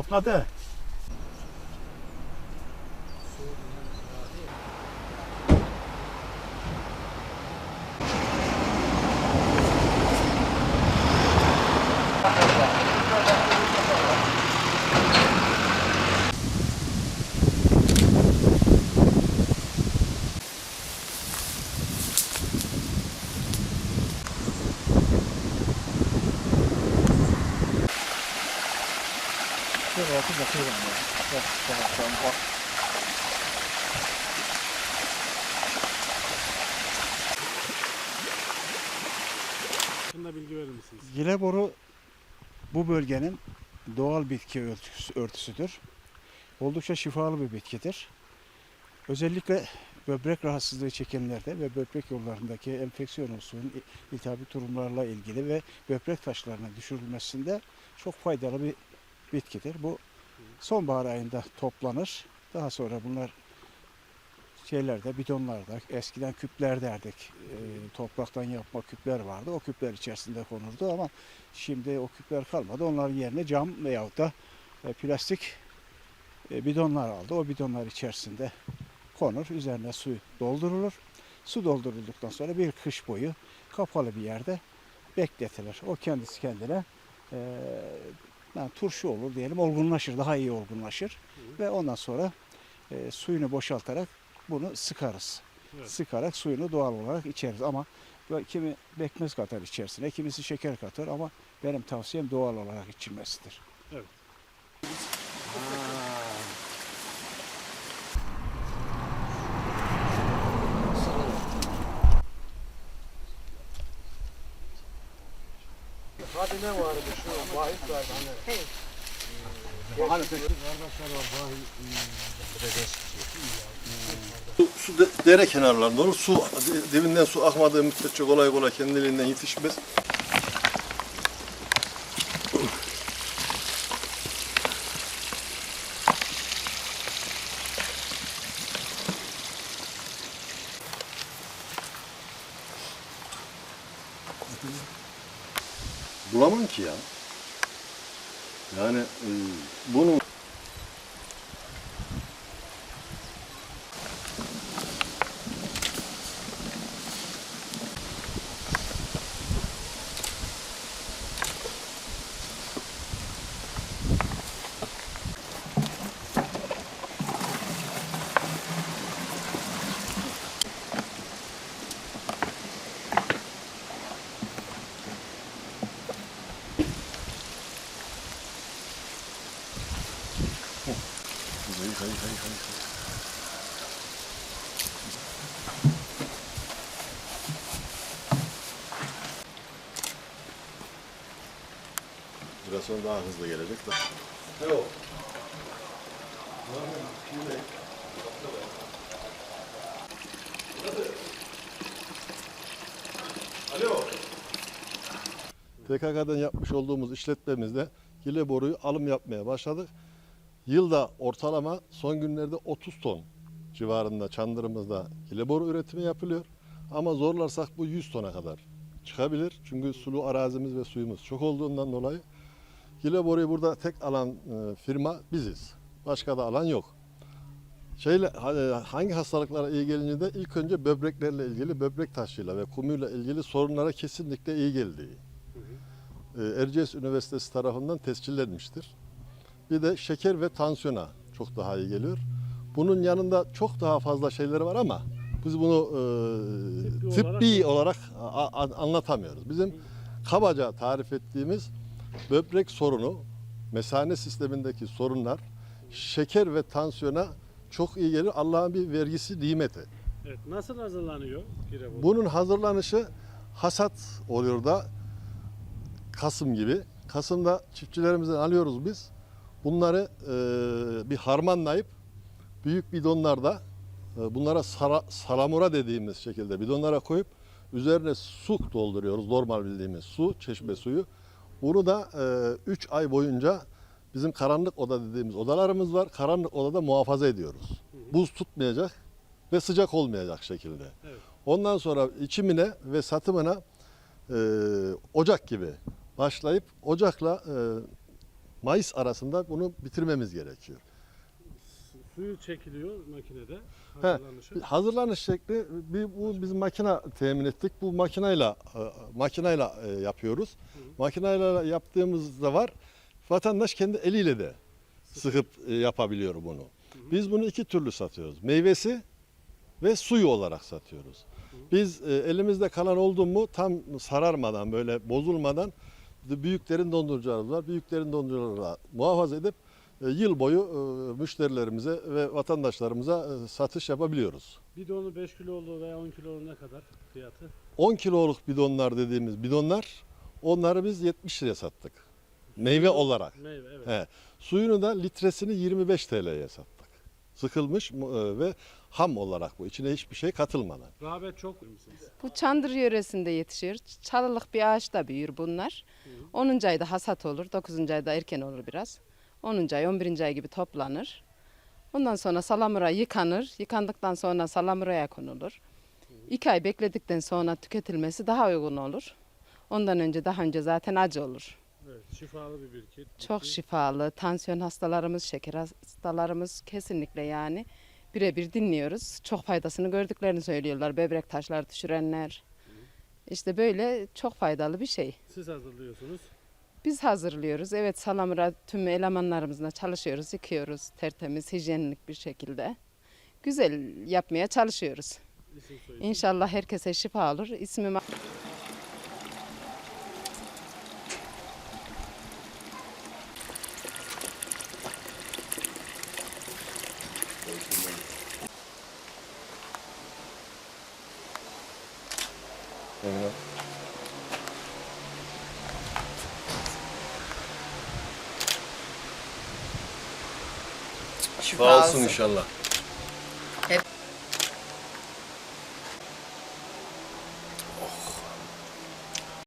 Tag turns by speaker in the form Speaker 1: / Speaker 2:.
Speaker 1: Topladı. Şöyle yapıp bakıyorum ya. Bak, bak, bak, bak.
Speaker 2: Hakkında bilgi verir misiniz?
Speaker 1: Gileboru bu bölgenin doğal bitki örtüsü- örtüsüdür. Oldukça şifalı bir bitkidir. Özellikle böbrek rahatsızlığı çekenlerde ve böbrek yollarındaki enfeksiyon olsun, il- iltihabi durumlarla ilgili ve böbrek taşlarının düşürülmesinde çok faydalı bir bitkidir. Bu sonbahar ayında toplanır. Daha sonra bunlar şeylerde, bidonlarda, eskiden küpler derdik. Ee, topraktan yapma küpler vardı. O küpler içerisinde konurdu ama şimdi o küpler kalmadı. Onların yerine cam veyahut da e, plastik e, bidonlar aldı. O bidonlar içerisinde konur. Üzerine su doldurulur. Su doldurulduktan sonra bir kış boyu kapalı bir yerde bekletilir. O kendisi kendine e, yani turşu olur diyelim olgunlaşır. Daha iyi olgunlaşır. Ve ondan sonra e, suyunu boşaltarak bunu sıkarız.
Speaker 2: Evet.
Speaker 1: Sıkarak suyunu doğal olarak içeriz ama kimi bekmez katar içerisine, kimisi şeker katar ama benim tavsiyem doğal olarak içilmesidir.
Speaker 3: Hadi ne vardı şu vahit vardı hani.
Speaker 4: Su, su de- dere kenarlarında olur. Su de- dibinden su akmadığı müddetçe kolay kolay kendiliğinden yetişmez. Bulamam ki ya. Yani e, bunun sonra daha hızlı gelecek de. Alo. PKK'dan yapmış olduğumuz işletmemizde gile boruyu alım yapmaya başladık. Yılda ortalama son günlerde 30 ton civarında çandırımızda gile boru üretimi yapılıyor. Ama zorlarsak bu 100 tona kadar çıkabilir. Çünkü sulu arazimiz ve suyumuz çok olduğundan dolayı gile boruyu burada tek alan e, firma biziz. Başka da alan yok. Şeyle e, hangi hastalıklara iyi gelince de ilk önce böbreklerle ilgili böbrek taşıyla ve kumuyla ilgili sorunlara kesinlikle iyi geldiği. e, Erciyes Üniversitesi tarafından tescillenmiştir. Bir de şeker ve tansiyona çok daha iyi geliyor. Bunun yanında çok daha fazla şeyleri var ama biz bunu e,
Speaker 2: Tıbbi
Speaker 4: tıbbi olarak a- anlatamıyoruz. Bizim kabaca tarif ettiğimiz böbrek sorunu, mesane sistemindeki sorunlar, şeker ve tansiyona çok iyi gelir. Allah'ın bir vergisi, nimeti.
Speaker 2: Evet. Nasıl hazırlanıyor pirevo?
Speaker 4: Bunun hazırlanışı hasat oluyor da Kasım gibi. Kasım'da çiftçilerimizden alıyoruz biz. Bunları e, bir harmanlayıp büyük bidonlarda e, bunlara sara, salamura dediğimiz şekilde bidonlara koyup üzerine su dolduruyoruz. Normal bildiğimiz su, çeşme suyu. Bunu da 3 ay boyunca bizim karanlık oda dediğimiz odalarımız var. Karanlık odada muhafaza ediyoruz. Buz tutmayacak ve sıcak olmayacak şekilde.
Speaker 2: Evet.
Speaker 4: Ondan sonra içimine ve satımına e, ocak gibi başlayıp ocakla e, Mayıs arasında bunu bitirmemiz gerekiyor.
Speaker 2: Suyu çekiliyor makinede.
Speaker 4: He,
Speaker 2: Hazırlanışı.
Speaker 4: Hazırlanış şekli bir bu biz makine temin ettik. Bu makinayla e, makinayla e, yapıyoruz. Makinayla yaptığımızda var. Vatandaş kendi eliyle de sıkıp e, yapabiliyor bunu. Biz bunu iki türlü satıyoruz. Meyvesi ve suyu olarak satıyoruz. Biz e, elimizde kalan oldu mu tam sararmadan böyle bozulmadan büyüklerin dondurucuları var. Büyüklerin dondurucuları muhafaza edip yıl boyu e, müşterilerimize ve vatandaşlarımıza e, satış yapabiliyoruz.
Speaker 2: Bidonu 5 kilolu veya 10 kilolu ne kadar fiyatı?
Speaker 4: 10 kiloluk bidonlar dediğimiz bidonlar onları biz 70 liraya sattık. Meyve olarak.
Speaker 2: Meyve evet.
Speaker 4: He. Suyunu da litresini 25 TL'ye sattık. Sıkılmış e, ve ham olarak bu. İçine hiçbir şey katılmadan.
Speaker 2: Rağbet çok musunuz?
Speaker 5: Bu Çandır yöresinde yetişiyor. Çalılık bir ağaçta büyür bunlar. 10. ayda hasat olur. 9. ayda erken olur biraz. 10. ay 11. ay gibi toplanır. Ondan sonra salamura yıkanır. Yıkandıktan sonra salamuraya konulur. 2 ay bekledikten sonra tüketilmesi daha uygun olur. Ondan önce daha önce zaten acı olur.
Speaker 2: Evet, şifalı bir bitki.
Speaker 5: Çok şifalı. Tansiyon hastalarımız, şeker hastalarımız kesinlikle yani birebir dinliyoruz. Çok faydasını gördüklerini söylüyorlar. Böbrek taşları düşürenler. İşte böyle çok faydalı bir şey.
Speaker 2: Siz hazırlıyorsunuz.
Speaker 5: Biz hazırlıyoruz. Evet salamura tüm elemanlarımızla çalışıyoruz, yıkıyoruz tertemiz, hijyenik bir şekilde. Güzel yapmaya çalışıyoruz. İnşallah herkese şifa olur. İsmim
Speaker 4: Sağ olsun inşallah.